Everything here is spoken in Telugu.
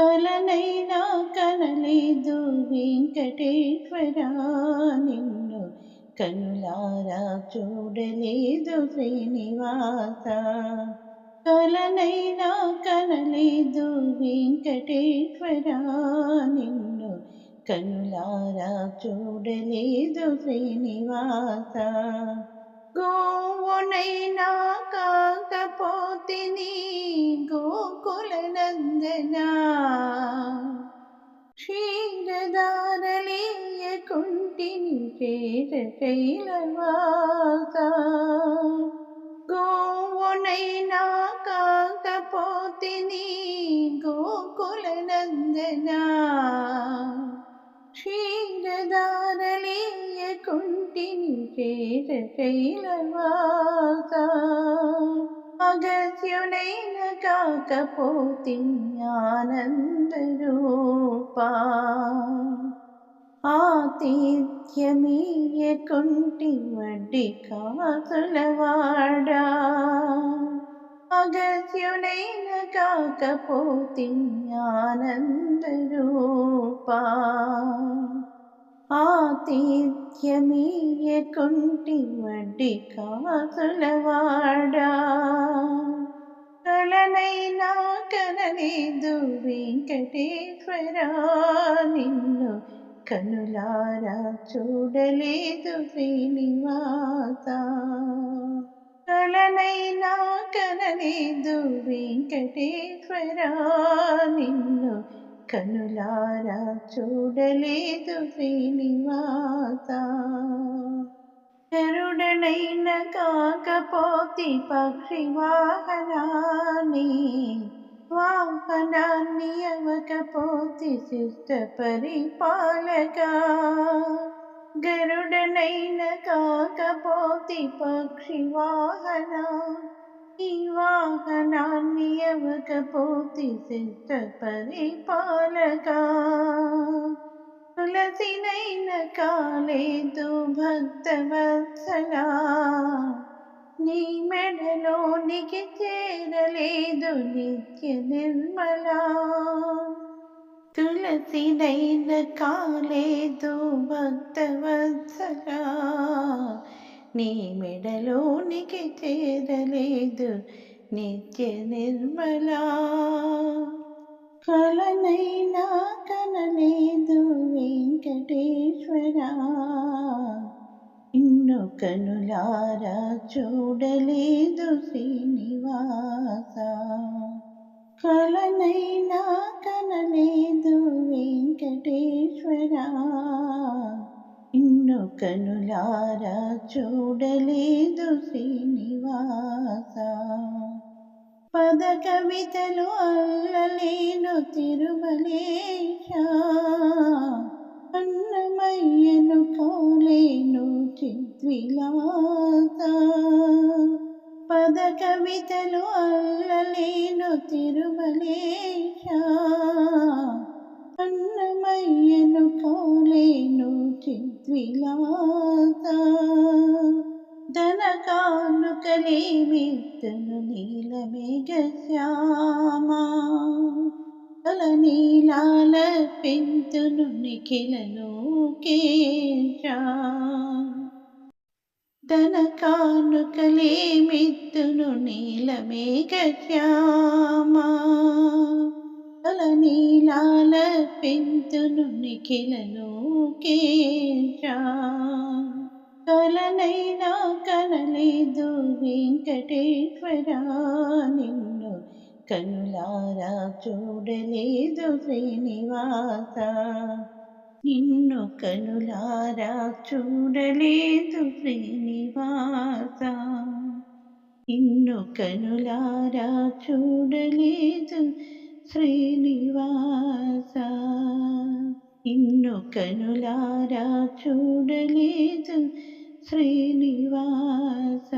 కలనైనా కనలేదు వెంకటేశ్వర. నిన్ను కనులారా చూడలేదు శ్రీనివాస. కలనైనా కనలేదు వెంకటేశ్వర. నిన్ను కనులారా చూడలేదు శ్రీనివాస. గోవునైనా కాకపోతే నీ ఇంటిని చేర శైలవాస గోవునైనా కాకపోతిని నీ గోకుల నందనా క్షీరదారలేయకుంటిని చేర శైలవాస అగత్యునైన కాకపోతే ఆనందరూపా. ఆతిథ్యమీయకుంటి వడ్డి కాసులవాడా అగత్యునైన కాకపోతే ఆనందరూపా ఆతిథ్యమీయకుంటి వడ్డి కాసులవాడా కలనైనా కనలేదు వెంకటేశ్వర నిన్ను కనులారా చూడలేదు శ్రీనివాస. కలనైనా కనలేదు వెంకటేశ్వర. నిన్ను కనులారా చూడలేదు శ్రీనివాస. గరుడనైన కాకపోతి పక్షి వాహనాన్ని వాహనాన్ని అవకపోతి శిష్ట పరిపాలక. గరుడనైన కాకపోతి పక్షి వాహన. ఈ వాహనాన్ని అవకపోతి శిష్ట పరిపాలక. తులసినైన కాలేదు భక్తవత్సలా నీ మెడలోనికి చేరలేదు నిత్య నిర్మలా. తులసినైన కాలేదు భక్తవత్సలా. నీ మెడలోనికి చేరలేదు నిత్య నిర్మలా. కలనైనా కన కనులారా చూడలేదు శ్రీనివాస. కలనైనా కనలేదు వెంకటేశ్వర. ఇన్ను కనులారా చూడలేదు శ్రీనివాస. పద కవితలు అల్లలేను తిరుమలేశా. అయ్యను కాలేను చిద్విలాత పద కవితలు అల్లలేను తిరుమలేశ. అన్నమయ్యను కాలేను చిద్విలాత ధన కానుకలేమిత్తను నీలమేఘ శ్యామా. తల నీలాల పెంతును నిఖిలలోకేశ ధన కానుకలేమిత్తును నీలమే శ్యామా తల నీలాల పెంతును నిఖిలలోకేశ కలనైనా కనలేదు వెంకటేశ్వరా. నిన్ను కనులారా చూడలేదు శ్రీనివాస. నిన్ను కనులారా చూడలేదు శ్రీనివాస నిన్ను కనులారా చూడలేదు శ్రీనివాస నిన్ను కనులారా చూడలేదు శ్రీనివాస